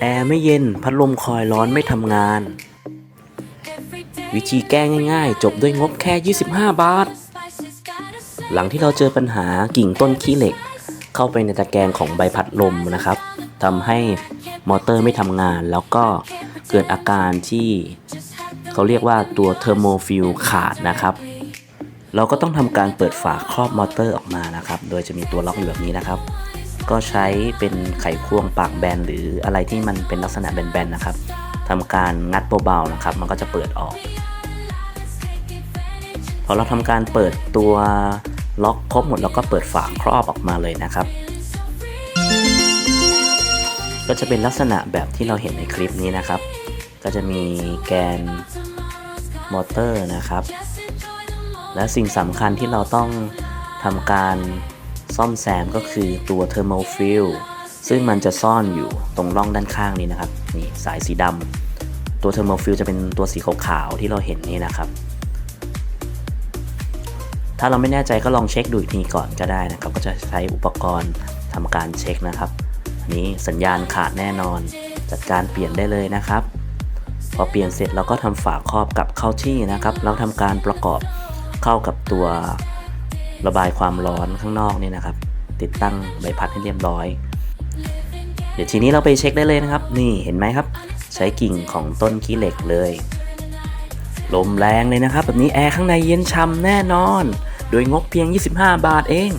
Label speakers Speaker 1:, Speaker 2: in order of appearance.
Speaker 1: แอร์ไม่เย็นพัดลมคอยร้อนไม่ทำงาน วิธีแก้ง่ายๆ จบด้วยงบแค่ 25 บาท หลังที่เราเจอปัญหากิ่งต้นขี้เหล็ก เข้าไปในตะแกรงของใบพัดลมนะครับทำให้มอเตอร์ไม่ทำงาน แล้วก็เกิดอาการที่เขาเรียกว่าตัวเทอร์โมฟิลขาดนะครับ เราก็ต้องทำการเปิดฝาครอบมอเตอร์ออกมานะครับ โดยจะมีตัวล็อกอยู่แบบนี้นะครับ ก็ใช้เป็นไขควงปากแบนหรืออะไรที่มันเป็นลักษณะแบนๆนะครับทำการงัดเบาๆนะครับ มันก็จะเปิดออก พอเราทำการเปิดตัวล็อกครบหมดแล้วก็เปิดฝาครอบออกมาเลยนะครับ ก็จะเป็นลักษณะแบบที่เราเห็นในคลิปนี้นะครับ ก็จะมีแกนมอเตอร์นะครับ และสิ่งสำคัญที่เราต้องทำการ ซ่อมแซมก็คือตัวเทอร์โมฟิลซึ่งมันจะซ่อนอยู่ตรงร่องด้านข้างนี้นะครับนี่สายสีดำตัวเทอร์โมฟิลจะเป็นตัวสีขาวๆที่เราเห็นนี่นะครับ ถ้าเราไม่แน่ใจก็ลองเช็คดูอีกทีก่อนก็ได้นะครับ ก็จะใช้อุปกรณ์ทำการเช็คนะครับนนี้สัญญาณขาดแน่นอน จัดการเปลี่ยนได้เลยนะครับ พอเปลี่ยนเสร็จเราก็ทำฝาครอบกลับเข้าที่นะครับ แล้วทำการประกอบเข้ากับตัว ระบายความร้อนข้างนอกนี่นะครับ ติดตั้งใบพัดให้เรียบร้อย เดี๋ยวทีนี้เราไปเช็คได้เลยนะครับ นี่เห็นไหมครับ ใช้กิ่งของต้นขี้เหล็กเลย ลมแรงเลยนะครับ แบบนี้แอร์ข้างในเย็นช่ำแน่นอน โดยงบเพียง 25 บาทเอง